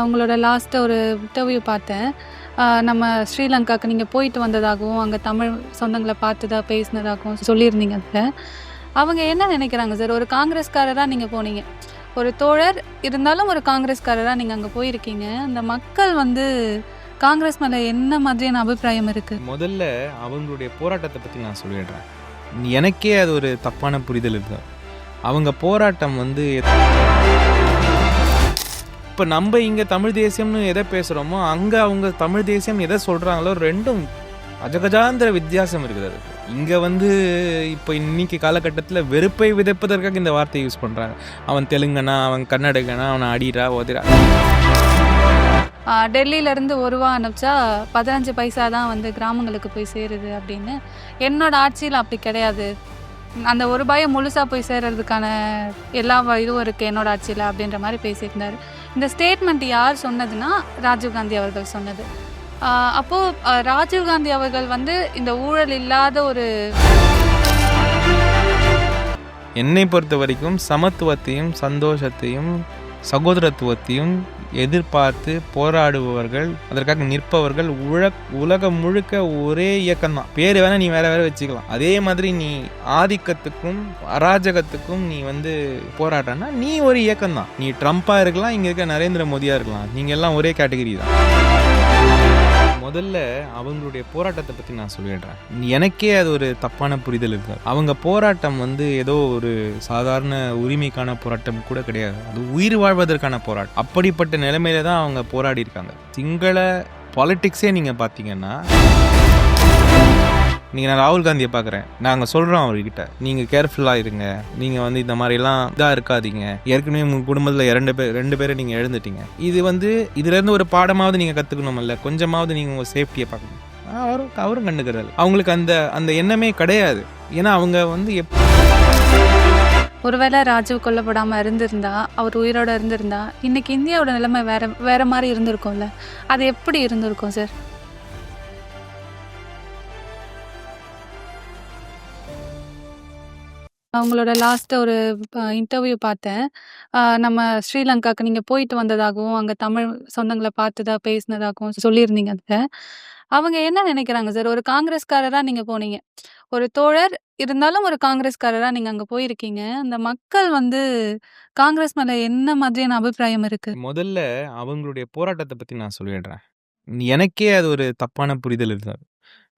அவங்களோட லாஸ்ட்டு ஒரு இன்டர்வியூ பார்த்தேன். நம்ம ஸ்ரீலங்காவுக்கு நீங்கள் போயிட்டு வந்ததாகவும் அங்கே தமிழ் சொந்தங்களை பார்த்ததா பேசினதாகவும் சொல்லியிருந்தீங்க அதில் அவங்க என்ன நினைக்கிறாங்க சார் ஒரு காங்கிரஸ்காரராக நீங்கள் போனீங்க. ஒரு தோழர் இருந்தாலும் ஒரு காங்கிரஸ்காரராக நீங்கள் அங்கே போயிருக்கீங்க. அந்த மக்கள் வந்து காங்கிரஸ் மேலே என்ன மாதிரியான அபிப்பிராயம் இருக்குது முதல்ல அவங்களுடைய போராட்டத்தை பற்றி நான் சொல்லிடுறேன். எனக்கே அது ஒரு தப்பான புரிதல் இருக்கு அவங்க போராட்டம் வந்து இப்போ நம்ம இங்கே தமிழ் தேசியம்னு எதை பேசுகிறோமோ அங்கே அவங்க தமிழ் தேசியம் எதை சொல்கிறாங்களோ ரெண்டும் அஜகஜாந்திர வித்தியாசம் இருக்குது அதுக்கு. இங்கே வந்து இப்போ இன்னைக்கு காலகட்டத்தில் வெறுப்பை விதைப்பதற்காக இந்த வார்த்தையை யூஸ் பண்ணுறாங்க அவன் தெலுங்கனா அவன் கன்னடகனா அவனை அடிரா ஓதிரா. டெல்லியிலேருந்து ஒரு ரூபா அனுப்பிச்சா பதினஞ்சு பைசா தான் வந்து கிராமங்களுக்கு போய் சேருது அப்படின்னு. என்னோட ஆட்சியில் அப்படி கிடையாது. அந்த ஒரு ரூபாயை முழுசாக போய் சேர்கிறதுக்கான எல்லா இதுவும் இருக்குது என்னோட ஆட்சியில் அப்படின்ற மாதிரி பேசியிருந்தார். இந்த ஸ்டேட்மெண்ட் யார் சொன்னதுன்னா ராஜீவ்காந்தி அவர்கள் சொன்னது. அப்போது ராஜீவ்காந்தி அவர்கள் வந்து இந்த ஊழல் இல்லாத ஒரு என்னை பொறுத்த வரைக்கும் சமத்துவத்தையும் சந்தோஷத்தையும் சகோதரத்துவத்தையும் எதிர்பார்த்து போராடுபவர்கள் அதற்காக நிற்பவர்கள் உழ உலகம் முழுக்க ஒரே இயக்கம்தான். பேர் வேணா நீ வேற வேற வச்சுக்கலாம். அதே மாதிரி நீ ஆதிக்கத்துக்கும் அராஜகத்துக்கும் நீ வந்து போராடுறன்னா நீ ஒரு இயக்கம் தான் நீ ட்ரம்ப்பாக இருக்கலாம் இங்கே இருக்க நரேந்திர மோடியாக இருக்கலாம். நீங்கள் எல்லாம் ஒரே கேட்டகரி தான் முதல்ல அவங்களுடைய போராட்டத்தை பற்றி நான் சொல்லிடுறேன். எனக்கே அது ஒரு தப்பான புரிதல் இருக்குது அவங்க போராட்டம் வந்து ஏதோ ஒரு சாதாரண உரிமைக்கான போராட்டம் கூட கிடையாது. அது உயிர் வாழ்வதற்கான போராட்டம். அப்படிப்பட்ட நிலைமையில தான் அவங்க போராடி இருக்காங்க. சிங்கள பாலிட்டிக்ஸே நீங்கள் பார்த்தீங்கன்னா நீங்கள் நான் ராகுல் காந்தியை பார்க்குறேன் நாங்கள் சொல்கிறோம் அவர்கிட்ட. நீங்கள் கேர்ஃபுல்லாக இருங்க. நீங்கள் வந்து இந்த மாதிரிலாம் இதாக இருக்காதீங்க. ஏற்கனவே உங்கள் குடும்பத்தில் இரண்டு பேர் ரெண்டு பேரை நீங்கள் எழுந்துட்டீங்க. இது வந்து இதுலேருந்து ஒரு பாடமாவது நீங்கள் கற்றுக்கணுமில்ல கொஞ்சமாவது நீங்கள் உங்கள் சேஃப்டியை பார்க்கணும். அவரும் அவரும் கண்டுக்கிறாரு அவங்களுக்கு அந்த அந்த எண்ணமே கிடையாது. ஏன்னா அவங்க வந்து எப் ஒருவேளை ராஜீவ் கொல்லப்படாமல் இருந்திருந்தா அவர் உயிரோட இருந்திருந்தா இன்னைக்கு இந்தியாவோட நிலைமை வேற வேற மாதிரி இருந்திருக்கும்ல. அது எப்படி இருந்திருக்கும் சார் அவங்களோட லாஸ்ட்டு ஒரு இன்டர்வியூ பார்த்தேன். நம்ம ஸ்ரீலங்காவுக்கு நீங்கள் போயிட்டு வந்ததாகவும் அங்கே தமிழ் சொந்தங்களை பார்த்ததா பேசினதாகவும் சொல்லியிருந்தீங்க அதில். அவங்க என்ன நினைக்கிறாங்க சார் ஒரு காங்கிரஸ்காரராக நீங்கள் போனீங்க. ஒரு தோழர் இருந்தாலும் ஒரு காங்கிரஸ்காரராக நீங்கள் அங்கே போயிருக்கீங்க. அந்த மக்கள் வந்து காங்கிரஸ் மேலே என்ன மாதிரியான அபிப்பிராயம் இருக்குது முதல்ல அவங்களுடைய போராட்டத்தை பற்றி நான் சொல்லிடுறேன். எனக்கே அது ஒரு தப்பான புரிதல் இருக்கு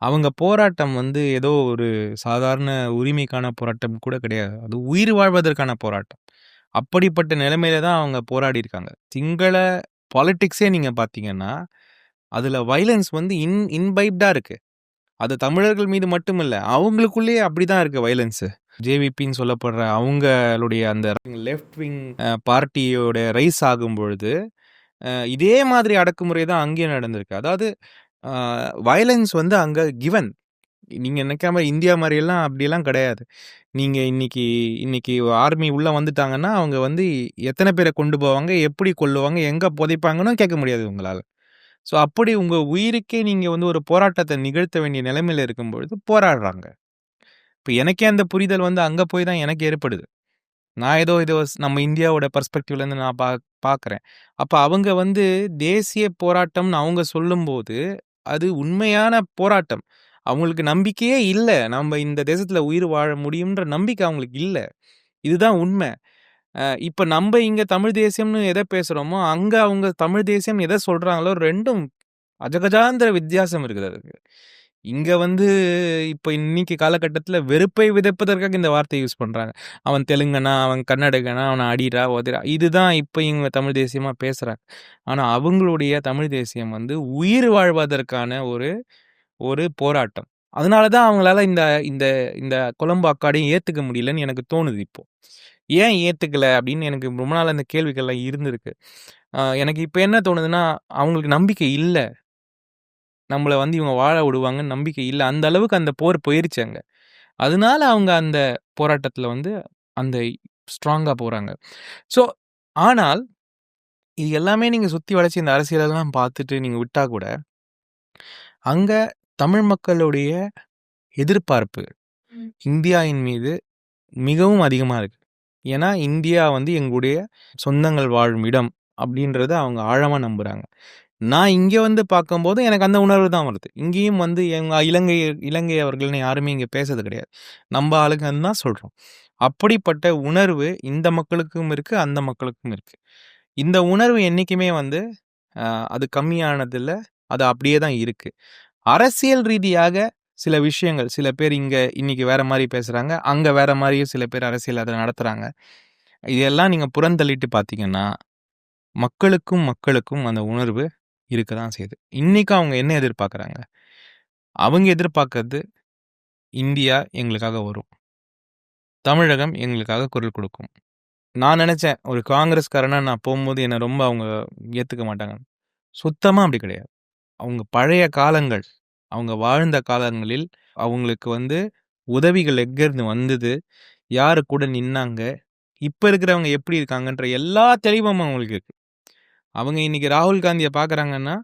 அவங்க போராட்டம் வந்து ஏதோ ஒரு சாதாரண உரிமைக்கான போராட்டம் கூட கிடையாது. அது உயிர் வாழ்வதற்கான போராட்டம். அப்படிப்பட்ட நிலைமையில தான் அவங்க போராடி இருக்காங்க. சிங்கள பாலிட்டிக்ஸே நீங்கள் பார்த்தீங்கன்னா அதில் வைலன்ஸ் வந்து இன் இன்பைப்டாக இருக்குது அது தமிழர்கள் மீது மட்டும் இல்லை அவங்களுக்குள்ளேயே அப்படி தான் இருக்குது வைலன்ஸு ஜேவிபின்னு சொல்லப்படுற அவங்களுடைய அந்த லெஃப்ட் விங் பார்ட்டியோட ரைஸ் ஆகும் பொழுது இதே மாதிரி அடக்குமுறை தான் அங்கேயும் நடந்திருக்கு. அதாவது வயலன்ஸ் வந்து அங்கே கிவன் நீங்கள் நினைக்காம இந்தியா மாதிரியெல்லாம் அப்படியெல்லாம் கிடையாது. நீங்கள் இன்னைக்கு இன்னைக்கு ஆர்மி உள்ளே வந்துட்டாங்கன்னா அவங்க வந்து எத்தனை பேரை கொண்டு போவாங்க எப்படி கொள்ளுவாங்க எங்கே புதைப்பாங்கன்னு கேட்க முடியாது உங்களால். ஸோ அப்படி உங்கள் உயிருக்கே நீங்கள் வந்து ஒரு போராட்டத்தை நிகழ்த்த வேண்டிய நிலைமையில் இருக்கும் பொழுது போராடுறாங்க. இப்போ எனக்கே அந்த புரிதல் வந்து அங்கே போய் தான் எனக்கு ஏற்படுது. நான் ஏதோ இது நம்ம இந்தியாவோட பர்ஸ்பெக்டிவ்லேருந்து நான் பா பார்க்குறேன் அப்போ அவங்க வந்து தேசிய போராட்டம்னு அவங்க சொல்லும்போது அது உண்மையான போராட்டம். அவங்களுக்கு நம்பிக்கையே இல்லை. நம்ம இந்த தேசத்தில் உயிர் வாழ முடியுன்ற நம்பிக்கை அவங்களுக்கு இல்லை. இதுதான் உண்மை. இப்போ நம்ம இங்கே தமிழ் தேசியம்னு எதை பேசுகிறோமோ அங்கே அவங்க தமிழ் தேசியம் எதை சொல்கிறாங்களோ ரெண்டும் அஜகஜாந்திர வித்தியாசம் இருக்குது அதுக்கு. இங்கே வந்து இப்போ இன்னைக்கு காலகட்டத்தில் வெறுப்பை விதைப்பதற்காக இந்த வார்த்தையை யூஸ் பண்ணுறாங்க அவன் தெலுங்கனா அவன் கன்னடகனா அவனை அடிரா ஓதிரா இதுதான் இப்போ இவங்க தமிழ் தேசியமாக பேசுகிறாங்க ஆனால் அவங்களுடைய தமிழ் தேசியம் வந்து உயிர் வாழ்வதற்கான ஒரு ஒரு போராட்டம். அதனால தான் அவங்களால இந்த இந்த இந்த குழம்பு அக்காடையும் ஏற்றுக்க முடியலன்னு எனக்கு தோணுது இப்போ. ஏன் ஏற்றுக்கல அப்படின்னு எனக்கு ரொம்ப நாள் அந்த கேள்விகள்லாம் இருந்திருக்கு. எனக்கு இப்போ என்ன தோணுதுன்னா அவங்களுக்கு நம்பிக்கை இல்லை. நம்மளை வந்து இவங்க வாழ விடுவாங்கன்னு நம்பிக்கை இல்லை அந்த அளவுக்கு அந்த போர் போயிருச்சு அங்க அதனால அவங்க அந்த போராட்டத்தில் வந்து அந்த ஸ்ட்ராங்காக போகிறாங்க ஸோ ஆனால் இது எல்லாமே நீங்கள் சுற்றி வளைச்சி இந்த அரசியலெல்லாம் பார்த்துட்டு நீங்கள் விட்டா கூட அங்கே தமிழ் மக்களுடைய எதிர்பார்ப்பு. இந்தியாவின் மீது மிகவும் அதிகமாக இருக்கு ஏன்னா இந்தியா வந்து எங்களுடைய சொந்தங்கள் வாழும் இடம் அப்படின்றத அவங்க ஆழமா நம்புறாங்க. நான் இங்கே வந்து பார்க்கும்போது எனக்கு அந்த உணர்வு தான் வருது. இங்கேயும் வந்து எங்க இலங்கை இலங்கை அவர்கள்னு யாருமே இங்கே பேசுறது கிடையாது. நம்ம ஆளுங்கன்னு தான் சொல்கிறோம் அப்படிப்பட்ட உணர்வு இந்த மக்களுக்கும் இருக்குது அந்த மக்களுக்கும் இருக்குது இந்த உணர்வு என்றைக்குமே வந்து அது கம்மியானதில்ல. அது அப்படியே தான் இருக்குது அரசியல் ரீதியாக சில விஷயங்கள் சில பேர் இங்கே இன்றைக்கி வேறு மாதிரி பேசுகிறாங்க அங்கே வேறு மாதிரியும் சில பேர் அரசியல் அதை நடத்துகிறாங்க இதெல்லாம் நீங்கள் புறந்தள்ளிட்டு பார்த்தீங்கன்னா, மக்களுக்கும் மக்களுக்கும் அந்த உணர்வு இருக்க தான் செய்யுது. இன்னைக்கு அவங்க என்ன எதிர்பார்க்குறாங்க? அவங்க எதிர்பார்க்கறது இந்தியா எங்களுக்காக வரும். தமிழகம் எங்களுக்காக குரல் கொடுக்கும். நான் நினச்சேன் ஒரு காங்கிரஸ்காரனாக நான் போகும்போது என்னை ரொம்ப அவங்க ஏற்றுக்க மாட்டாங்க சுத்தமாக அப்படி கிடையாது. அவங்க பழைய காலங்கள், அவங்க வாழ்ந்த காலங்களில் அவங்களுக்கு வந்து உதவிகள் எங்கேருந்து வந்தது? யாரு கூட நின்னாங்க? இப்போ இருக்கிறவங்க எப்படி இருக்காங்கன்ற எல்லா தெளிவும் அவங்களுக்கு இருக்கு. அவங்க இன்னைக்கு ராகுல் காந்திய பார்க்குறாங்கன்னா,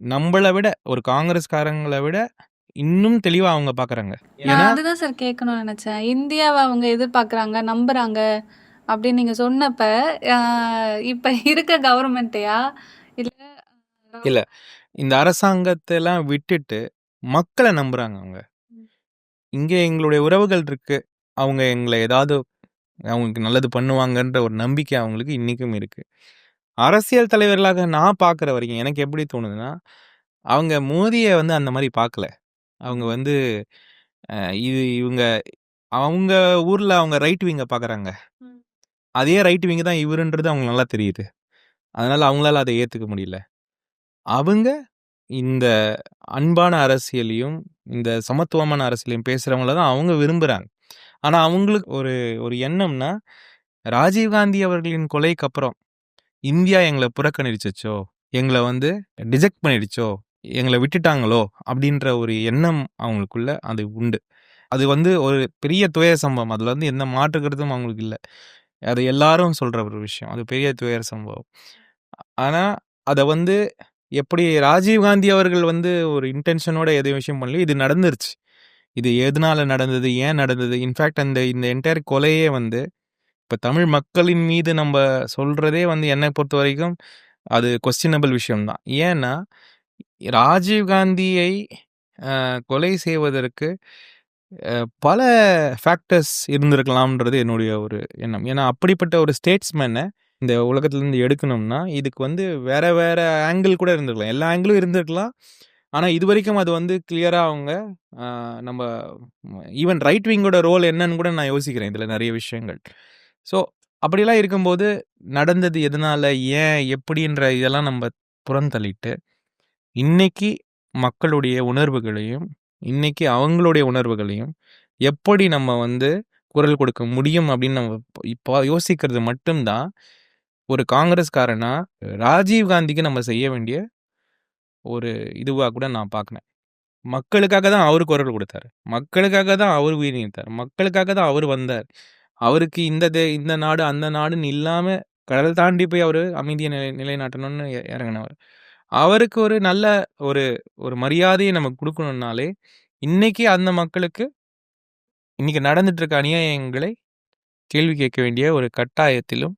நம்பள விட ஒரு காங்கிரஸ்காரங்கள விட இன்னும் தெளிவா அவங்க பார்க்குறாங்க. நான் அதுதான் சார் கேட்கணும்னு நெனச்சேன். இந்தியாவ அவங்க எதிர்பார்க்குறாங்க, நம்புறாங்க அப்படின்னு நீங்க சொன்னப்ப, அ இப்ப இருக்க கவர்மெண்ட்டயா? இல்ல இல்ல. இந்த அரசாங்கத்தெல்லாம் விட்டுட்டு மக்கள நம்புறாங்க அவங்க. இங்க எங்களுடைய உறவுகள் இருக்கு. அவங்க எங்கள ஏதாவது அவங்களுக்கு நல்லது பண்ணுவாங்கன்ற ஒரு நம்பிக்கை அவங்களுக்கு இன்னைக்கும் இருக்கு. அரசியல் தலைவர்களாக நான் பார்க்குற வரைக்கும் எனக்கு எப்படி தோணுதுன்னா, அவங்க மோதிய வந்து அந்த மாரி பார்க்கல. அவங்க வந்து இது இவங்க அவங்க ஊர்ல அவங்க ரைட் விங்க பார்க்குறாங்க. அதே ரைட் விங் தான் இவருன்றது அவங்களுக்கு நல்லா தெரியுது. அதனால அவங்களால அத ஏத்துக்க முடியல. அவங்க இந்த அன்பான அரசியலையும், இந்த சமத்துவமான அரசியலையும் பேசுறவங்கள தான் அவங்க விரும்புறாங்க. ஆனா அவங்களுக்கு ஒரு ஒரு எண்ணம்னா, ராஜீவ்காந்தி அவர்களின் கொலைக்கு அப்புறம், இந்தியா எங்களை புறக்கணிச்சோ எங்களை வந்து டிஜெக்ட் பண்ணிடுச்சோ, எங்களை விட்டுட்டாங்களோ அப்படின்ற ஒரு எண்ணம் அவங்களுக்குள்ள அது உண்டு. அது வந்து ஒரு பெரிய துயர சம்பவம். அதில் வந்து எந்த மாற்று கருத்தும் அவங்களுக்கு இல்லை அது எல்லாரும் சொல்கிற ஒரு விஷயம். அது பெரிய துயர சம்பவம். ஆனால் அதை வந்து எப்படி ராஜீவ்காந்தி அவர்கள் வந்து ஒரு இன்டென்ஷனோட எதையும் விஷயம் பண்ணலையோ, இது நடந்துருச்சு. இது எதனால நடந்தது? ஏன் நடந்தது? இன்ஃபேக்ட் அந்த இந்த என்டையர் கொலையே வந்து, இப்போ தமிழ் மக்களின் மீது நம்ம சொல்கிறதே வந்து என்னை பொறுத்த வரைக்கும் அது கொஸ்டினபிள் விஷயம் தான். ஏன்னா, ராஜீவ்காந்தியை கொலை செய்வதற்கு பல ஃபேக்டர்ஸ் இருந்திருக்கலாம்ன்றது என்னுடைய ஒரு எண்ணம். ஏன்னா, அப்படிப்பட்ட ஒரு ஸ்டேட்ஸ்மேனை இந்த உலகத்துலேருந்து எடுக்கணும்னா, இதுக்கு வந்து வேற வேற ஆங்கிள் கூட இருந்திருக்கலாம். எல்லா ஆங்கிளும் இருந்திருக்கலாம். ஆனால் இது வரைக்கும் அது வந்து கிளியராக அவங்க நம்ம ஈவன் ரைட் விங்கோட ரோல் என்னன்னு கூட நான் யோசிக்கிறேன். இதில் நிறைய விஷயங்கள். ஸோ, அப்படிலாம் இருக்கும்போது, நடந்தது எதனால? ஏன்? எப்படின்ற இதெல்லாம் நம்ம புறந்தள்ளிட்டு, இன்னைக்கு மக்களுடைய உணர்வுகளையும், இன்னைக்கு அவங்களுடைய உணர்வுகளையும் எப்படி நம்ம வந்து குரல் கொடுக்க முடியும் அப்படின்னு நம்ம இப்போ யோசிக்கிறது மட்டும்தான் ஒரு காங்கிரஸ்காரனா ராஜீவ்காந்திக்கு நம்ம செய்ய வேண்டிய ஒரு இதுவாக கூட நான் பார்க்குறேன். மக்களுக்காக தான் அவர் குரல் கொடுத்தாரு. மக்களுக்காக தான் அவர் உயிர் நீத்தார். மக்களுக்காக தான் அவர் வந்தார். அவருக்கு இந்த தே இந்த நாடு, அந்த நாடுன்னு இல்லாமல் கடல் தாண்டி போய் அவர் அமைதியை நிலை நிலைநாட்டணும்னு இறங்கினவர் அவருக்கு ஒரு நல்ல ஒரு ஒரு மரியாதையை நம்ம கொடுக்கணுன்னாலே இன்னைக்கு அந்த மக்களுக்கு இன்னைக்கு நடந்துட்டு இருக்க அநியாயங்களை கேள்வி கேட்க வேண்டிய ஒரு கட்டாயத்திலும்,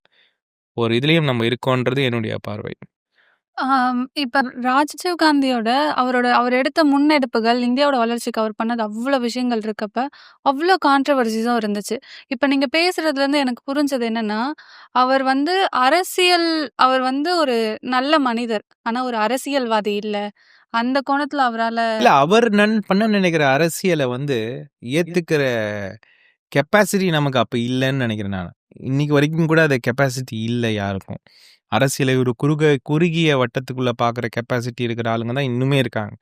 ஒரு இதுலேயும் நம்ம இருக்கோன்றது என்னுடைய பார்வை. ஆம். இப்ப ராஜீவ் காந்தியோட அவரோட அவர் எடுத்த முன்னெடுப்புகள், இந்தியாவோட வளர்ச்சிக்கு அவர் பண்ணது அவ்ளோ விஷயங்கள் இருக்கப்ப, அவ்ளோ கான்ட்ரோவர்ஸிஸும் இருந்துச்சு. இப்ப நீங்க பேசுறதுலருந்து எனக்கு புரிஞ்சது என்னன்னா, அவர் வந்து அரசியல் அவர் வந்து ஒரு நல்ல மனிதர். ஆனா ஒரு அரசியல்வாதி இல்ல. அந்த கோணத்துல அவரால இல்ல அவர் நன் பண்ண நினைக்கிற அரசியல வந்து ஏத்துக்கிற கெப்பாசிட்டி நமக்கு அப்ப இல்லன்னு நினைக்கிறேன் நானு. இன்னைக்கு வரைக்கும் கூட அந்த கெப்பாசிட்டி இல்ல யாருக்கும். அரசியலை ஒரு குறுக குறுகிய வட்டத்துக்குள்ளே பார்க்குற கெப்பாசிட்டி இருக்கிற ஆளுங்க தான் இன்னுமே இருக்காங்க.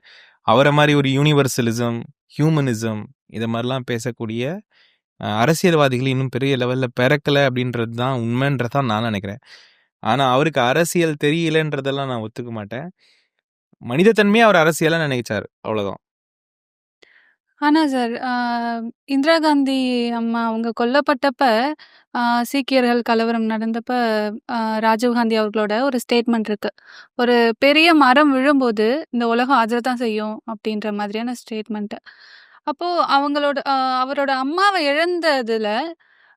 அவரை மாதிரி ஒரு யூனிவர்சலிசம், ஹியூமனிசம் இதை மாதிரிலாம் பேசக்கூடிய அரசியல்வாதிகள் இன்னும் பெரிய லெவலில் பிறக்கல அப்படின்றது தான் உண்மைன்றதான் நான் நினைக்கிறேன் ஆனால் அவருக்கு அரசியல் தெரியலன்றதெல்லாம் நான் ஒத்துக்க மாட்டேன். மனிதத்தன்மையை அவர் அரசியலாக நினைச்சார் அவ்வளோதான். ஆனா சார், இந்திரா காந்தி அம்மா அவங்க கொல்லப்பட்டப்ப, சீக்கியர்கள் கலவரம் நடந்தப்ப, அ ராஜீவ் காந்தி அவர்களோட ஒரு ஸ்டேட்மெண்ட் இருக்கு. ஒரு பெரிய மரம் விழும்போது, இந்த உலகம் அதிரத்தான் செய்யும் அப்படின்ற மாதிரியான ஸ்டேட்மெண்ட். அப்போ அவங்களோட அ அவரோட அம்மாவ இழந்ததுல,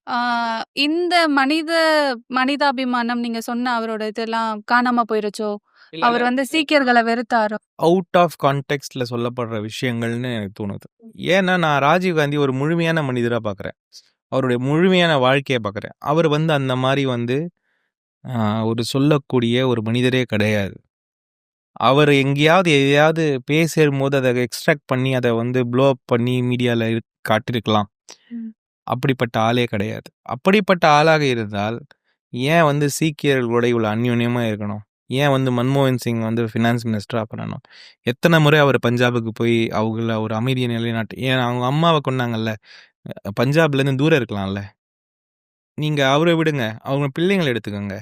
ஆ இந்த மனித மனிதாபிமானம் நீங்க சொன்ன அவரோட இதெல்லாம் காணாம போயிருச்சோ? அவர் வந்து சீக்கியர்கள வெறுத்தாரோ? அவுட் ஆஃப் கான்டெக்ஸ்ட்ல சொல்லப்படுற விஷயங்கள்னு எனக்கு தோணுது. ஏன்னா, நான் ராஜீவ் காந்தி ஒரு முழுமையான மனிதரா பார்க்குறேன். அவருடைய முழுமையான வாழ்க்கைய பார்க்குறேன். அவர் வந்து அந்த மாரி வந்து ஒரு சொல்லக்கூடிய ஒரு மனிதரே கிடையாது. அவர் எங்கேயாவது எதையாவது பேசும்போது அத எக்ஸ்ட்ராக்ட் பண்ணி அத வந்து ப்ளோ அப் பண்ணி மீடியால இரு காட்டியிருக்கலாம். ம். அப்படிப்பட்ட ஆளே கிடையாது. அப்படிப்பட்ட ஆளாக இருந்தால், ஏன் வந்து சீக்கியர்களோட இவ்வளோ அந்யோன்யமா இருக்கணும்? ஏன் வந்து மன்மோகன் சிங் வந்து ஃபினான்ஸ் மினிஸ்டராக பண்ணணும்? எத்தனை முறை அவர் பஞ்சாபுக்கு போய் அவங்கள ஒரு அமைதியை நிலைநாட்டு ஏன் அவங்க அம்மாவை கொண்டாங்கல்ல பஞ்சாப்லேருந்து தூரம் இருக்கலாம்ல. நீங்கள் அவரை விடுங்க. அவங்க பிள்ளைங்களை எடுத்துக்கோங்க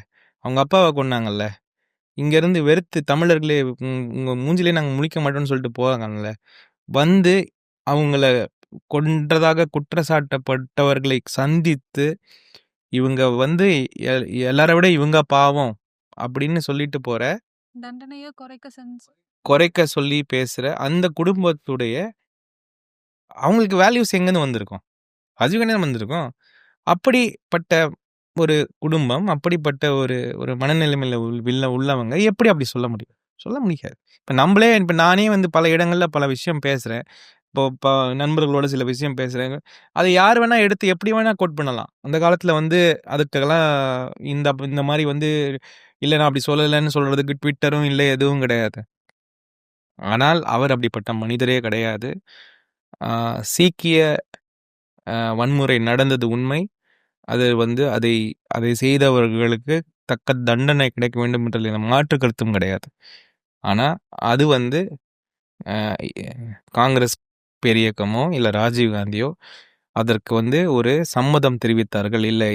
அவங்க அப்பாவை கொண்டாங்கல்ல இங்கேருந்து வெறுத்து தமிழர்களே உங்கள் மூஞ்சிலே நாங்கள் முடிக்க மாட்டோம்னு சொல்லிட்டு போகிறாங்கல்ல வந்து அவங்கள கொன்றதாக குற்றச்சாட்டப்பட்டவர்களை சந்தித்து, இவங்க வந்து எ விட இவங்க பாவம் அப்படின்னு சொல்லிட்டு போற தண்டனைய குறைக்க குறைக்க சொல்லி பேசுற அந்த குடும்பத்துடைய அவங்களுக்கு வேல்யூஸ் எங்கேருந்து வந்திருக்கும்? தான வந்திருக்கும். அப்படிப்பட்ட ஒரு குடும்பம், அப்படிப்பட்ட ஒரு ஒரு மனநிலைமையில உள்ள உள்ளவங்க எப்படி அப்படி சொல்ல முடியும்? சொல்ல முடியாது. இப்ப நம்பளே இப்ப நானே வந்து பல இடங்கள்ல பல விஷயம் பேசுறேன். இப்போ இப்போ நண்பர்களோட சில விஷயம் பேசுறேன். அத யார் வேணா எடுத்து எப்படி வேணா கோட் பண்ணலாம். அந்த காலத்துல வந்து அதுக்கெல்லாம் இந்த இந்த மாரி வந்து இல்லை நான் அப்படி சொல்லலைன்னு சொல்கிறதுக்கு ட்விட்டரும் இல்லை எதுவும் கிடையாது. ஆனால் அவர் அப்படிப்பட்ட மனிதரே கிடையாது. சீக்கிய வன்முறை நடந்தது உண்மை. அது வந்து அதை அதை செய்தவர்களுக்கு தக்க தண்டனை கிடைக்க வேண்டும் என்ற மாற்று கருத்தும் கிடையாது. ஆனால் அது வந்து காங்கிரஸ் பேரியக்கமோ, இல்லை ராஜீவ் காந்தியோ அதற்கு வந்து ஒரு சம்மதம் தெரிவித்தார்கள். இல்லை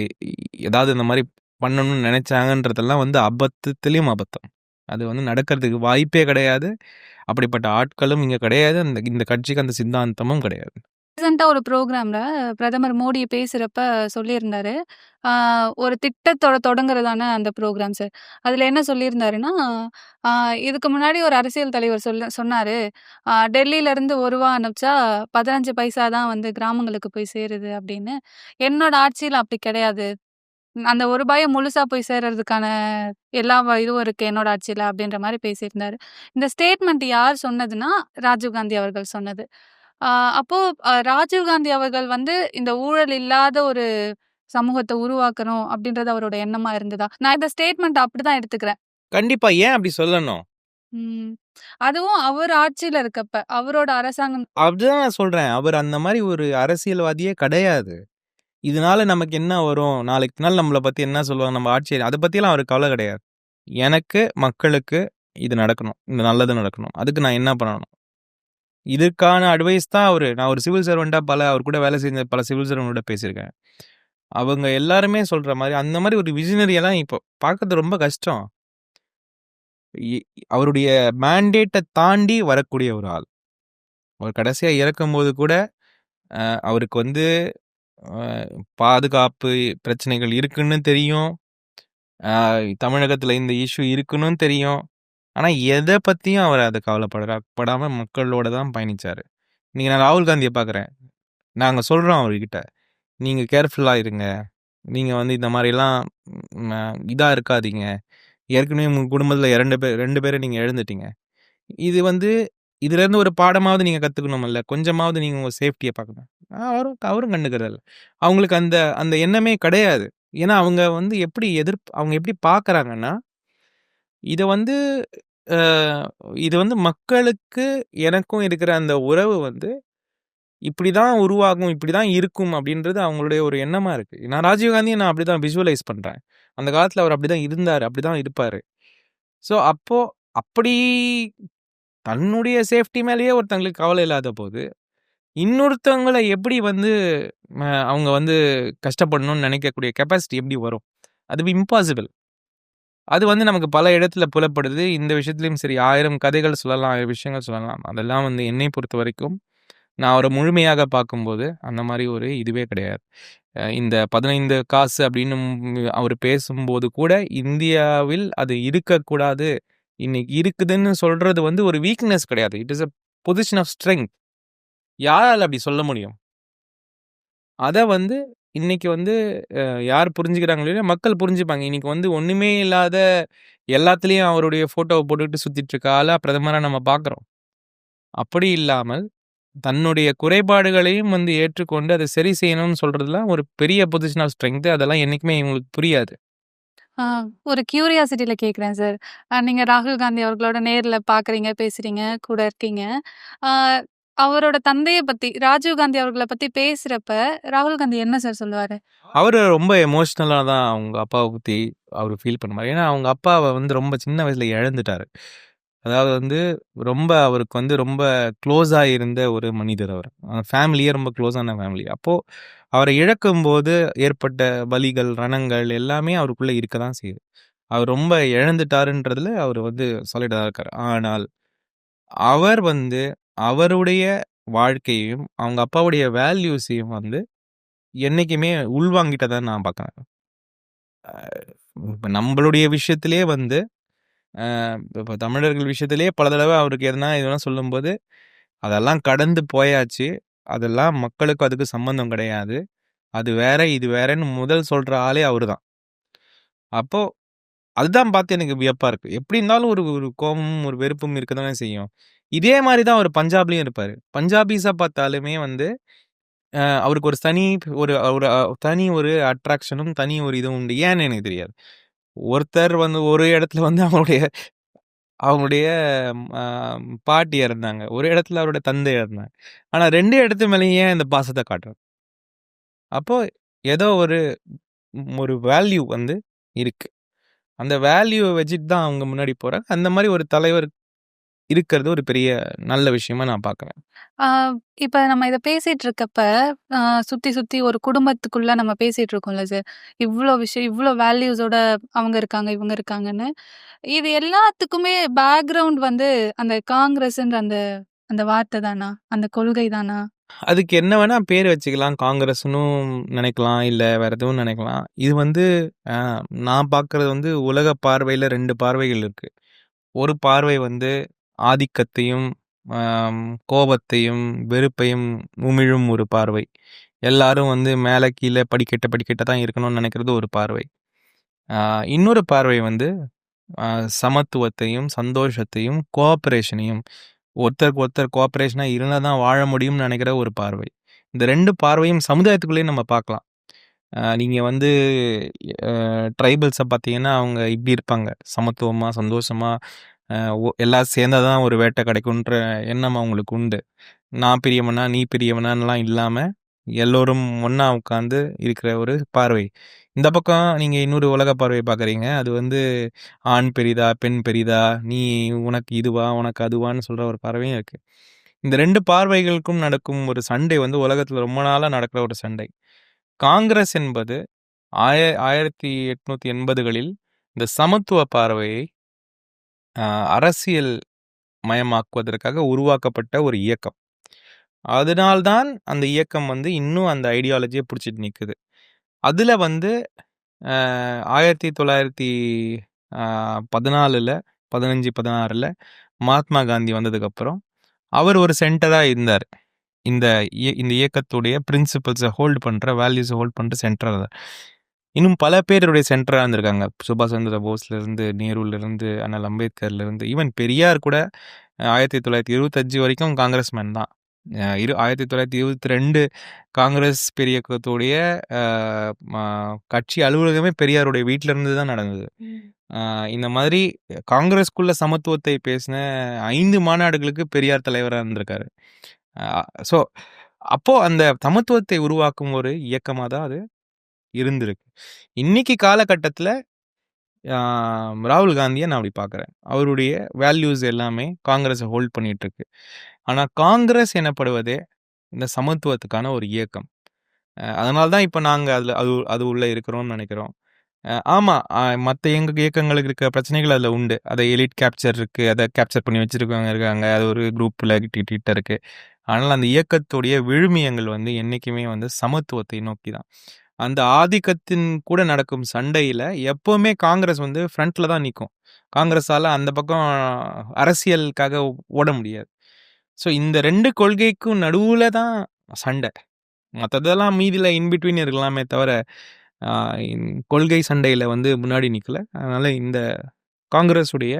ஏதாவது இந்த மாதிரி பண்ணணும்னு நினச்சாங்கன்றதெல்லாம் வந்து அபத்தத்துலேயும் அபத்தம். அது வந்து நடக்கிறதுக்கு வாய்ப்பே கிடையாது. அப்படிப்பட்ட ஆட்களும் இங்கே கிடையாது. அந்த இந்த கட்சிக்கு அந்த சித்தாந்தமும் கிடையாது. ரீசெண்டாக ஒரு ப்ரோக்ராமில் பிரதமர் மோடி பேசுகிறப்ப சொல்லியிருந்தாரு. ஒரு திட்டத்தோட தொடங்குறதான அந்த ப்ரோக்ராம் சார் அதில் என்ன சொல்லியிருந்தாருன்னா, இதுக்கு முன்னாடி ஒரு அரசியல் தலைவர் சொல்ல சொன்னார் டெல்லியிலேருந்து ஒரு ரூபா அனுப்பிச்சா 15 பைசா தான் வந்து கிராமங்களுக்கு போய் சேருது அப்படின்னு. என்னோட ஆட்சியில் அப்படி கிடையாது. அந்த ரூ. 1 முழுசா போய் சேர்றதுக்கான எல்லா இதுவும் இருக்கு என்னோட ஆட்சியில அப்படின்ற மாரி பேசியிருந்தாரு. இந்த ஸ்டேட்மெண்ட் யார் சொன்னதுன்னா, ராஜீவ் காந்தி அவர்கள் சொன்னது. அப்போ அ ராஜீவ் காந்தி அவர்கள் வந்து இந்த ஊழல் இல்லாத ஒரு சமூகத்த உருவாக்கணும் அப்படின்றது அவரோட எண்ணமா இருந்ததா? நான் இந்த ஸ்டேட்மெண்ட் அப்படிதான் எடுத்துக்கிறேன். கண்டிப்பா. ஏன் அப்படி சொல்லணும்? அதுவும் அவர் ஆட்சியில இருக்கப்ப. அவரோட அரசாங்கம் அதுதான் நான் சொல்றேன். அவர் அந்த மாரி ஒரு அரசியல்வாதியே கிடையாது. இதனால நமக்கு என்ன வரும்? நாளைக்கு நாள் நம்மளை பத்தி என்ன சொல்லுவாங்க? நம்ம ஆட்சி அதை பற்றிலாம் அவருக்கு கவலை கிடையாது. எனக்கு, மக்களுக்கு இது நடக்கணும். இந்த நல்லது நடக்கணும். அதுக்கு நான் என்ன பண்ணணும்? இதுக்கான அட்வைஸ் தான் அவர் நான் ஒரு சிவில் சர்வெண்ட்டாக பல அவர் கூட வேலை செஞ்ச பல சிவில் சர்வெண்ட்டோட பேசியிருக்கேன். அவங்க எல்லாருமே சொல்கிற மாதிரி அந்த மாதிரி ஒரு விஜினரியெல்லாம் இப்போ பார்க்கறது ரொம்ப கஷ்டம். இ அவருடைய மேண்டேட்டை தாண்டி வரக்கூடிய ஒரு ஆள். அவர் கடைசியாக இறக்கும்போது கூட, அவருக்கு வந்து பாதுகாப்பு பிரச்சனைகள் இருக்குன்னு தெரியும். தமிழகத்தில் இந்த இஷ்யூ இருக்குன்னும் தெரியும். ஆனால் எதை பற்றியும் அவர் அதை கவலைப்படுறா படாமல் மக்களோட தான் பயணித்தார் நீங்கள் நான் ராகுல் காந்தியை பார்க்குறேன். நாங்கள் சொல்கிறோம் அவர்கிட்ட. நீங்கள் கேர்ஃபுல்லாக இருங்க. நீங்கள் வந்து இந்த மாதிரிலாம் இதாக இருக்காதீங்க. ஏற்கனவே உங்கள் குடும்பத்தில் இரண்டு பேர் ரெண்டு பேரை நீங்கள் எழுந்துட்டீங்க இது வந்து இதுலேருந்து ஒரு பாடமாவது நீங்கள் கற்றுக்கணுமில்ல கொஞ்சமாவது நீங்கள் உங்கள் சேஃப்டியை பார்க்கணும். அவரும் அவரும் கண்டுக்கிறதில்ல. அவங்களுக்கு அந்த அந்த எண்ணமே கிடையாது. ஏன்னா, அவங்க வந்து எப்படி எதிர்ப்பு அவங்க எப்படி பார்க்குறாங்கன்னா, இதை வந்து இது வந்து மக்களுக்கு எனக்கும் இருக்கிற அந்த உறவு வந்து இப்படி தான் உருவாகும், இப்படி தான் இருக்கும் அப்படின்றது அவங்களுடைய ஒரு எண்ணமாக இருக்குது நான் ராஜீவ் நான் நான் அப்படிதான் விஷுவலைஸ் பண்ணுறேன் அந்த காலத்தில் அவர் அப்படிதான் அப்படி அப்படிதான் இருப்பார் ஸோ, அப்போது அப்படி தன்னுடைய சேஃப்டி மேலேயே ஒருத்தங்களுக்கு கவலை இல்லாத போது, இன்னொருத்தவங்களை எப்படி வந்து அவங்க வந்து கஷ்டப்படணும்னு நினைக்கக்கூடிய கெப்பாசிட்டி எப்படி வரும்? அது இம்பாசிபிள். அது வந்து நமக்கு பல இடத்துல புலப்படுது. இந்த விஷயத்துலையும் சரி ஆயிரம் கதைகள் சொல்லலாம், ஆயிரம் விஷயங்கள் சொல்லலாம். அதெல்லாம் வந்து என்னை பொறுத்த வரைக்கும் நான் அவரை முழுமையாக பார்க்கும்போது, அந்த மாதிரி ஒரு இதுவே கிடையாது. இந்த 15 காசு அப்படின்னு அவர் பேசும்போது கூட, இந்தியாவில் அது இருக்கக்கூடாது. இன்னைக்கு இருக்குதுன்னு சொல்றது வந்து ஒரு வீக்னஸ் கிடையாது. It is a position of strength யாரால் அப்படி சொல்ல முடியும்? அதை வந்து இன்னைக்கு வந்து யார் புரிஞ்சுக்கிறாங்களோ இல்லையோ மக்கள் புரிஞ்சுப்பாங்க. இன்னைக்கு வந்து ஒன்றுமே இல்லாத எல்லாத்துலேயும் அவருடைய ஃபோட்டோவை போட்டுக்கிட்டு சுற்றிட்டு இருக்க ஆளாக பிரதமராக நம்ம பார்க்குறோம். அப்படி இல்லாமல் தன்னுடைய குறைபாடுகளையும் வந்து ஏற்றுக்கொண்டு அதை சரி செய்யணும்னு சொல்கிறதுலாம் ஒரு பெரிய பொசிஷன் ஆஃப் ஸ்ட்ரெங்த். அதெல்லாம் என்றைக்குமே இவங்களுக்கு புரியாது. ஆ ஒரு கியூரியாசிட்டில கேட்குறேன் சார். அ நீங்க ராகுல் காந்தி அவர்களோட நேர்ல பார்க்குறீங்க, பேசுறீங்க, கூட இருக்கீங்க. ஆ அவரோட தந்தைய பத்தி, ராஜீவ் காந்தி அவர்கள பத்தி பேசுறப்ப, ராகுல் காந்தி என்ன சார் சொல்லுவாரு? அவரு ரொம்ப எமோஷ்னலாக தான் அவங்க அப்பாவ பத்தி அவரு ஃபீல் பண்ணுவாரு. ஏன்னா, அவங்க அப்பாவ வந்து ரொம்ப சின்ன வயசுல இழந்துட்டாரு. அதாவது வந்து ரொம்ப அவருக்கு வந்து ரொம்ப க்ளோஸாக இருந்த ஒரு மனிதர் அவர். ஃபேமிலியே ரொம்ப க்ளோஸான ஃபேமிலி. அப்போது அவரை இழக்கும்போது ஏற்பட்ட வலிகள், ரணங்கள் எல்லாமே அவருக்குள்ளே இருக்க தான் செய்யுது. அவர் ரொம்ப இழந்துட்டாருன்றதுல அவர் வந்து சாலிடா தான் இருக்கார் ஆனால், அவர் வந்து அவருடைய வாழ்க்கையையும், அவங்க அப்பாவுடைய வேல்யூஸையும் வந்து என்றைக்குமே உள்வாங்கிட்ட தான் நான் பார்க்குறேன். இப்போ நம்மளுடைய விஷயத்திலே வந்து இப்போ தமிழர்கள் விஷயத்திலே பல தடவை அவருக்கு எதனா இதெல்லாம் சொல்லும்போது, அதெல்லாம் கடந்து போயாச்சு. அதெல்லாம் மக்களுக்கு அதுக்கு சம்மந்தம் கிடையாது. அது வேற, இது வேறன்னு முதல் சொல்கிற ஆளே அவரு தான். அப்போது அதுதான் பார்த்து எனக்கு வியப்பாக இருக்குது எப்படி இருந்தாலும் ஒரு ஒரு கோபமும் ஒரு வெறுப்பும் இருக்க தானே செய்யும். இதே மாதிரி தான் அவர் பஞ்சாப்லேயும் இருப்பார் பஞ்சாபீஸாக பார்த்தாலுமே வந்து அவருக்கு ஒரு தனி ஒரு ஒரு தனி ஒரு அட்ராக்ஷனும், தனி ஒரு இதுவும் உண்டு. ஏன்னு எனக்கு தெரியாது. ஒருத்தர் வந்து ஒரு இடத்துல வந்து அவங்களுடைய அவங்களுடைய பாட்டி இறந்தாங்க. ஒரு இடத்துல அவருடைய தந்தை இறந்தாங்க. ஆனால் ரெண்டு இடத்து மேலேயும் ஏன் இந்த பாசத்தை காட்டுறோம் அப்போது ஏதோ ஒரு ஒரு வேல்யூ வந்து இருக்குது அந்த வேல்யூவை வச்சுட்டு தான் அவங்க முன்னாடி போகிறாங்க அந்த மாதிரி ஒரு தலைவர் இருக்கிறது ஒரு பெரிய நல்ல விஷயமா நான் பார்க்குறேன். இப்ப நம்ம இத பேசிட்டு இருக்கப்ப, சுத்தி சுத்தி ஒரு குடும்பத்துக்குள்ள நம்ம பேசிட்டு இருக்கோம்ல சார். இவ்ளோ விஷயம், இவ்ளோ வேல்யூஸோட அவங்க இருக்காங்க, இவங்க இருக்காங்கன்னு. இது எல்லாத்துக்குமே பேக்கிரவுண்ட் வந்து அந்த காங்கிரஸ்ன்ற அந்த அந்த வார்த்த தானா? அந்த கொள்கை தானா? அதுக்கு என்ன வேணா பேர் வச்சுக்கலாம். காங்கிரஸ்ன்னும் நினைக்கலாம். இல்ல வேற எதுவும் நினைக்கலாம். இது வந்து நான் பார்க்குறது வந்து உலக பார்வையில 2 பார்வைகள் இருக்கு. ஒரு பார்வை வந்து ஆதிக்கத்தையும், கோபத்தையும், வெறுப்பையும் உமிழும் ஒரு பார்வை. எல்லாரும் வந்து மேலே கீழே படிக்கட்ட படிக்கட்ட தான் இருக்கணும்னு நினைக்கிறது ஒரு பார்வை. இன்னொரு பார்வை வந்து சமத்துவத்தையும், சந்தோஷத்தையும், கோஆப்ரேஷனையும் ஒருத்தருக்கு ஒருத்தர் கோஆப்ரேஷனாக இருந்தால் தான் வாழ முடியும்னு நினைக்கிற ஒரு பார்வை. இந்த ரெண்டு பார்வையும் சமுதாயத்துக்குள்ளேயே நம்ம பார்க்கலாம். நீங்கள் வந்து ட்ரைபல்ஸை பார்த்தீங்கன்னா, அவங்க இப்படி இருப்பாங்க. சமத்துவமாக சந்தோஷமாக எல்லாம் சேர்ந்தா தான் ஒரு வேட்டை கிடைக்குன்ற எண்ணம் அவங்களுக்கு உண்டு. நான் பெரியவனா, நீ பெரியவனான்லாம் இல்லாமல் எல்லோரும் ஒன்றா உட்காந்து இருக்கிற ஒரு பார்வை. இந்த பக்கம் நீங்கள் இன்னொரு உலக பார்வை பார்க்குறீங்க. அது வந்து ஆண் பெரிதா, பெண் பெரிதா, நீ உனக்கு இதுவா, உனக்கு அதுவான்னு சொல்கிற ஒரு பார்வையும் இருக்குது இந்த ரெண்டு பார்வைகளுக்கும் நடக்கும் ஒரு சண்டை வந்து உலகத்தில் ரொம்ப நாளாக நடக்கிற ஒரு சண்டை. காங்கிரஸ் என்பது ஆய 1880களில் இந்த சமத்துவ பார்வையை அ அரசியல் மயமாக்குவதற்காக உருவாக்கப்பட்ட ஒரு இயக்கம். அதனால்தான் அந்த இயக்கம் வந்து இன்னும் அந்த ஐடியாலஜிய புடிச்சிட்டு நிக்குது. அதுல வந்து அ 1914ல 15, 16ல மகாத்மா காந்தி வந்ததுக்கப்புறம், அவர் ஒரு சென்டரா இருந்தாரு. இந்த இய இந்த இயக்கத்துடைய பிரின்சிபல்ஸை ஹோல்ட் பண்ற, வேல்யூஸ ஹோல்ட் பண்ற சென்டரா இருந்தார். இன்னும் பல பேருடைய சென்டரா இருந்திருக்காங்க. சுபாஷ் சந்திர போஸ்லருந்து, நேருலருந்து, அண்ணல் அம்பேத்கர்லருந்து, ஈவன் பெரியார் கூட 1925 வரைக்கும் காங்கிரஸ்மேன் தான். அ இரு 1922 காங்கிரஸ் பெரியக்கத்துடைய அ ம கட்சி அலுவலகமே பெரியாருடைய வீட்ல இருந்து தான் நடந்தது. இந்த மாதிரி காங்கிரஸ்க்குள்ள சமத்துவத்தை பேசின 5 மாநாடுகளுக்கு பெரியார் தலைவரா இருந்திருக்காரு. ஸோ அப்போ அந்த சமத்துவத்தை உருவாக்கும் ஒரு இயக்கமா தான் அது இருந்திருக்கு. இன்னைக்கு காலகட்டத்தில் ராகுல் காந்தியை நான் அப்படி பார்க்குறேன். அவருடைய வேல்யூஸ் எல்லாமே காங்கிரஸை ஹோல்ட் பண்ணிகிட்ருக்கு ஆனால் காங்கிரஸ் எனப்படுவதே இந்த சமத்துவத்துக்கான ஒரு இயக்கம். அதனால தான் இப்போ நாங்கள் அதில் அது அது உள்ளே இருக்கிறோம்னு நினைக்கிறோம். ஆமாம் மற்ற எங்கள் இயக்கங்களுக்கு இருக்க பிரச்சனைகள் அதில் உண்டு. அதை எலிட் கேப்சர் இருக்குது அதை கேப்சர் பண்ணி வச்சுருக்கவங்க இருக்காங்க. அது ஒரு குரூப்பில் கிட்ட இருக்குது ஆனால் அந்த இயக்கத்துடைய விழுமியங்கள் வந்து என்றைக்குமே வந்து சமத்துவத்தை நோக்கி தான். அந்த ஆதிக்கத்தின் கூட நடக்கும் சண்டையில் எப்போவுமே காங்கிரஸ் வந்து ஃப்ரண்ட்டில் தான் நிற்கும் காங்கிரஸால் அந்த பக்கம் அரசியலுக்காக ஓட முடியாது. ஸோ இந்த ரெண்டு கொள்கைக்கும் நடுவில் தான் சண்டை. மற்றதெல்லாம் மீதியில் இன்பிட்வீன் இருக்கலாமே தவிர கொள்கை சண்டையில் வந்து முன்னாடி நிற்கல அதனால் இந்த காங்கிரஸுடைய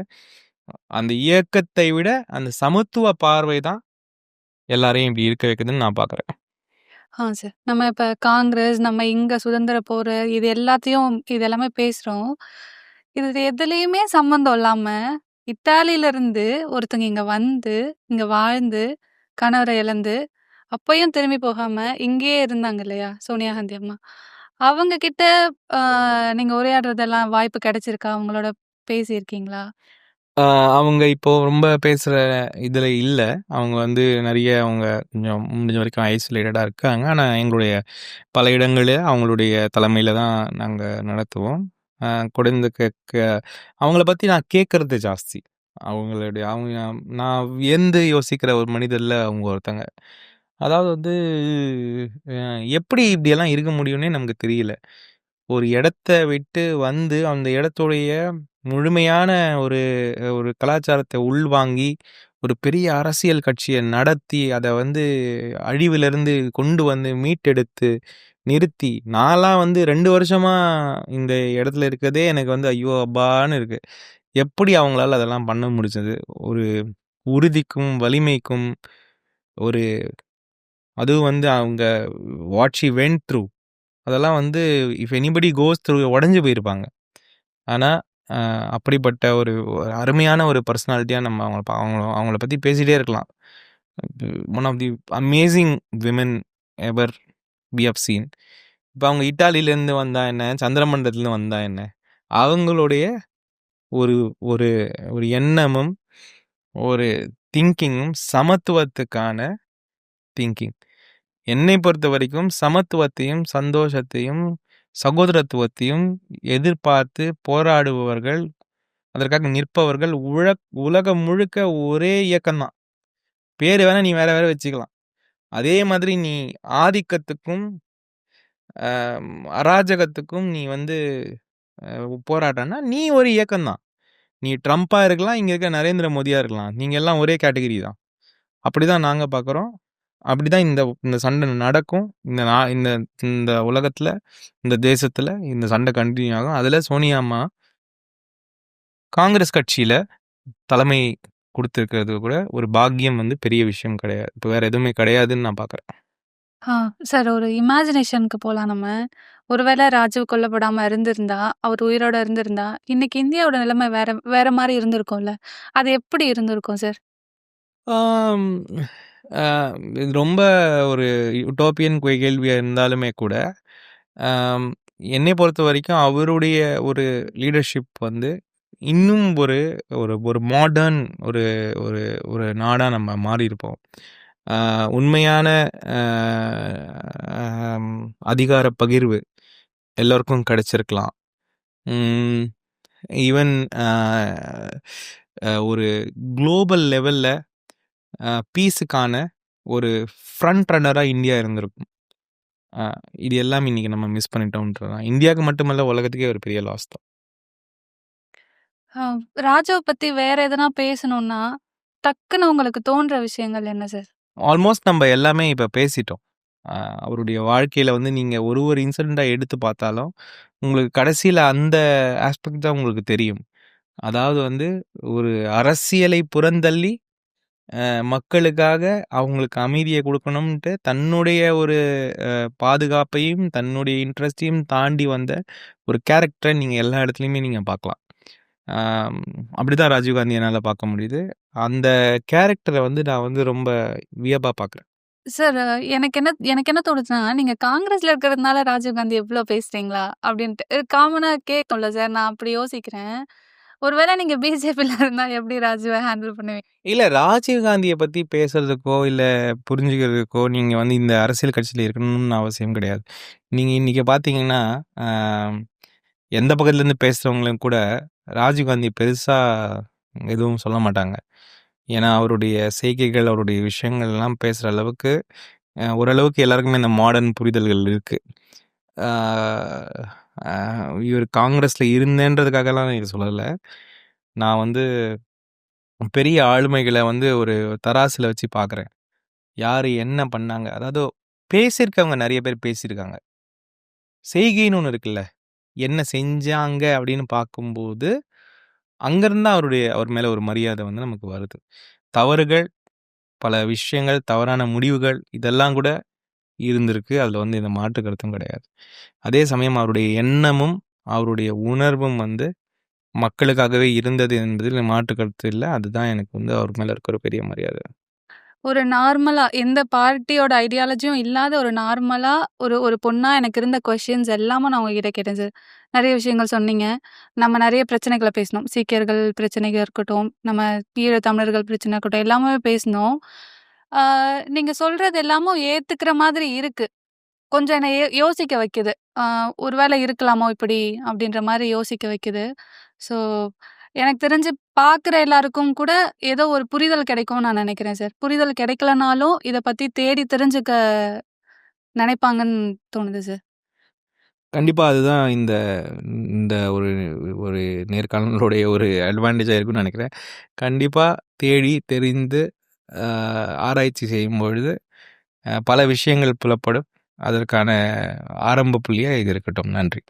அந்த இயக்கத்தை விட அந்த சமத்துவ பார்வை தான் எல்லாரையும் இப்படி இருக்க வைக்குதுன்னு நான் பார்க்குறேன் ஆ சார். நம்ம இப்ப காங்கிரஸ், நம்ம இங்க சுதந்திர போரு இது எல்லாத்தையும் இது எல்லாமே பேசுறோம். இது எதுலயுமே சம்மந்தம் இல்லாம, இத்தாலியிலருந்து ஒருத்தங்க இங்க வந்து, இங்க வாழ்ந்து, கணவரை இழந்து, அப்பயும் திரும்பி போகாம இங்கேயே இருந்தாங்க இல்லையா? சோனியா காந்தி அம்மா. அவங்க கிட்ட நீங்கள் நீங்க உரையாடுறதெல்லாம் வாய்ப்பு கிடைச்சிருக்கா? அவங்களோட பேசியிருக்கீங்களா? அவங்க இப்போ ரொம்ப பேசுகிற இதில் இல்லை. அவங்க வந்து நிறைய அவங்க கொஞ்சம் முடிஞ்ச வரைக்கும் ஐசோலேட்டடாக இருக்காங்க. ஆனால் எங்களுடைய பல இடங்களில் அவங்களுடைய தலைமையில் தான் நாங்கள் நடத்துவோம். ஆ, குறைந்த கேட்க அவங்கள பற்றி நான் கேட்குறது ஜாஸ்தி. அவங்களுடைய அவங்க நான் வியந்து யோசிக்கிற ஒரு மனிதரில் அவங்க ஒருத்தங்க. அதாவது வந்து எப்படி இப்படியெல்லாம் இருக்க முடியும்னே நமக்கு தெரியல. ஒரு இடத்த விட்டு வந்து அந்த இடத்துடைய முழுமையான ஒரு ஒரு கலாச்சாரத்தை உள்வாங்கி ஒரு பெரிய அரசியல் கட்சியை நடத்தி அதை வந்து அழிவிலிருந்து கொண்டு வந்து மீட்டெடுத்து நிறுத்தி நான்லாம் வந்து ரெண்டு வருஷமா இந்த இடத்துல இருக்கிறதே எனக்கு வந்து ஐயோ அப்பான்னு இருக்கு. எப்படி அவங்களால அதெல்லாம் பண்ண முடிஞ்சது? ஒரு உறுதிக்கும் வலிமைக்கும் ஒரு அதுவும் வந்து அவங்க வாட் ஷி வென்ட் த்ரூ அதெல்லாம் வந்து இஃப் எனிபடி கோஸ் த்ரூ உடஞ்சி போயிருப்பாங்க. ஆனால் அப்படிப்பட்ட ஒரு ஒரு அருமையான ஒரு பர்சனாலிட்டியாக நம்ம அவங்கள அவங்கள அவங்கள பற்றி பேசிகிட்டே இருக்கலாம். One of the amazing women ever be have seen இப்போ அவங்க இட்டாலியிலேருந்து வந்தா என்ன? சந்திரமண்டலத்துலேருந்து வந்தா என்ன? அவங்களுடைய ஒரு ஒரு ஒரு எண்ணமும் ஒரு திங்கிங்கும் சமத்துவத்துக்கான திங்கிங் என்னை பொறுத்த வரைக்கும் சமத்துவத்தையும் சந்தோஷத்தையும் சகோதரத்துவத்தையும் எதிர்பார்த்து போராடுபவர்கள் அதற்காக நிற்பவர்கள் உழ உலகம் முழுக்க ஒரே இயக்கம்தான். பேர் வேணால் நீ வேற வேற வச்சுக்கலாம். அதே மாதிரி நீ ஆதிக்கத்துக்கும் அராஜகத்துக்கும் நீ வந்து அஹ், போராட்டம்னா நீ ஒரு இயக்கம்தான். நீ ட்ரம்ப்பாக இருக்கலாம் இங்கே இருக்க நரேந்திர மோடியாக இருக்கலாம். நீங்கள் எல்லாம் ஒரே கேட்டகரி தான். அப்படிதான் நாங்கள் பார்க்குறோம் அப்படிதான் இந்த இந்த சண்டை நடக்கும் இந்த நா இந்த இந்த உலகத்துல இந்த தேசத்துல இந்த சண்டை கண்டினியூ ஆகும் அதுல சோனியா அம்மா காங்கிரஸ் கட்சியில தலைமை கொடுத்துருக்கிறது கூட ஒரு பாக்கியம் வந்து பெரிய விஷயம் கிடையாது இப்போ வேற எதுவுமே கிடையாதுன்னு நான் பார்க்குறேன் ஆ சார் ஒரு இமேஜினேஷனுக்கு போலாம் நம்ம. ஒருவேளை ராஜீவ் கொல்லப்படாம இருந்திருந்தா, அவர் உயிரோட இருந்திருந்தா, இன்னைக்கு இந்தியாவோட நிலைமை வேற வேற மாரி இருந்திருக்கும்ல. அது எப்படி இருந்திருக்கும் சார்? இது ரொம்ப ஒரு யுட்டோப்பியன் கேள்வியாக இருந்தாலுமே கூட என்னை பொறுத்த வரைக்கும் அவருடைய ஒரு லீடர்ஷிப் வந்து இன்னும் ஒரு ஒரு ஒரு மாடர்ன் ஒரு ஒரு ஒரு நாடாக நம்ம மாறியிருப்போம். உண்மையான அதிகார பகிர்வு எல்லோருக்கும் கிடைச்சிருக்கலாம். ஈவன் ஒரு குளோபல் லெவலில் பீஸுக்கான ஒரு ஃப்ரண்ட் ரன்னராக இந்தியா இருந்திருக்கும். இது எல்லாம் இன்னைக்கு நம்ம மிஸ் பண்ணிட்டோம்ன்றதான் இந்தியாவுக்கு மட்டுமல்ல உலகத்துக்கே ஒரு பெரிய லாஸ் தான். ராஜாவ பத்தி வேற எதனா பேசணும்னா, டக்குன்னு உங்களுக்கு தோன்ற விஷயங்கள் என்ன சார்? ஆல்மோஸ்ட் நம்ம எல்லாமே இப்போ பேசிட்டோம். அவருடைய வாழ்க்கையில் வந்து நீங்கள் ஒரு ஒரு இன்சிடெண்ட்டாக எடுத்து பார்த்தாலும் உங்களுக்கு கடைசியில் அந்த ஆஸ்பெக்ட் தான் உங்களுக்கு தெரியும். அதாவது வந்து ஒரு அரசியலை புறந்தள்ளி மக்களுக்காக அவங்களுக்கு அமைதியை கொடுக்கணும்ன்ட்டு தன்னுடைய ஒரு பாதுகாப்பையும் தன்னுடைய இன்ட்ரெஸ்டையும் தாண்டி வந்த ஒரு கேரக்டரை நீங்கள் எல்லா இடத்துலையுமே நீங்கள் பார்க்கலாம் அப்படி தான் ராஜீவ்காந்தி என்னால் பார்க்க முடியுது அந்த கேரக்டரை வந்து நான் வந்து ரொம்ப வியப்பாக பார்க்குறேன் சார் எனக்கு என்ன எனக்கு என்ன தோணுச்சுன்னா, நீங்க காங்கிரஸ்ல இருக்கிறதுனால ராஜீவ் காந்தி இவ்ளோ பேசுறீங்களா? அப்படின்ட்டு. காமனாக காமனா கேட்கும்ல சார். நான் அப்படி யோசிக்கிறேன். ஒருவேளை நீங்க பிஜேபியில இருந்தா எப்படி ராஜீவை ஹேண்டில் பண்ணுவீங்க? இல்லை ராஜீவ்காந்தியை பற்றி பேசுறதுக்கோ இல்லை புரிஞ்சுக்கிறதுக்கோ நீங்கள் வந்து இந்த அரசியல் கட்சியில் இருக்கணும்னு அவசியம் கிடையாது. நீங்கள் இன்றைக்கி பார்த்தீங்கன்னா எந்த பக்கத்துல இருந்து பேசுகிறவங்களும் கூட ராஜீவ்காந்தி பெருசாக எதுவும் சொல்ல மாட்டாங்க. ஏன்னா அவருடைய செய்கைகள் அவருடைய விஷயங்கள் எல்லாம் பேசுகிற அளவுக்கு ஓரளவுக்கு எல்லாருக்குமே இந்த மாடர்ன் புரிதல்கள் இருக்குது இவர் காங்கிரஸில் இருந்தேன்றதுக்காகலாம் நான் சொல்லலை நான் வந்து பெரிய ஆளுமைகளை வந்து ஒரு தராசில் வச்சு பார்க்குறேன் யார் என்ன பண்ணாங்க அதாவது பேசியிருக்கவங்க நிறைய பேர் பேசியிருக்காங்க. செய்கைன்னு ஒன்று இருக்குல்ல. என்ன செஞ்சாங்க அப்படின்னு பார்க்கும்போது, அங்கேருந்து அவருடைய அவர் மேலே ஒரு மரியாதை வந்து நமக்கு வருது. தவறுகள், பல விஷயங்கள், தவறான முடிவுகள் இதெல்லாம் கூட இருந்திருக்கு. அதில் வந்து இந்த மாற்று கருத்தும் கிடையாது. அதே சமயம் அவருடைய எண்ணமும், அவருடைய உணர்வும் வந்து மக்களுக்காகவே இருந்தது என்பதில் மாற்று கருத்து இல்லை அதுதான் எனக்கு வந்து அவர் மேலே இருக்க ஒரு பெரிய மரியாதை. ஒரு நார்மலாக எந்த பார்ட்டியோட ஐடியாலஜியும் இல்லாத ஒரு நார்மலாக ஒரு ஒரு பொண்ணாக எனக்கு இருந்த கொஷின்ஸ் எல்லாமே நான் உங்ககிட்ட கேட்டேன் சார். விஷயங்கள் சொன்னீங்க. நம்ம நிறைய பிரச்சனைகளை பேசினோம். சீக்கியர்கள் பிரச்சனைகள் இருக்கட்டும், நம்ம ஈழ தமிழர்கள் பிரச்சனை இருக்கட்டும், எல்லாமே பேசினோம். ஆ நீங்க சொல்றது எல்லாமும் ஏத்துக்கிற மாதிரி இருக்கு. கொஞ்சம் என்ன யோ யோசிக்க வைக்குது. ஆ ஒரு வேளை இருக்கலாமோ இப்படி அப்படின்ற மாரி யோசிக்க வைக்குது. ஸோ எனக்கு தெரிஞ்சு பார்க்குற எல்லாருக்கும் கூட ஏதோ ஒரு புரிதல் கிடைக்கும்னு நான் நினைக்கிறேன் சார். புரிதல் கிடைக்கலனாலும் இத பத்தி தேடி தெரிஞ்சுக்க நினைப்பாங்கன்னு தோணுது சார். கண்டிப்பா அதுதான் இந்த இந்த ஒரு ஒரு நேர்காணலுடைய ஒரு அட்வான்டேஜா இருக்கும்னு நினைக்கிறேன் கண்டிப்பா தேடி தெரிந்து ஆராய்ச்சி செய்யும்பொழுது பொழுது பல விஷயங்கள் புலப்படும். அதற்கான ஆரம்ப புள்ளியாக இது இருக்கட்டும். நன்றி.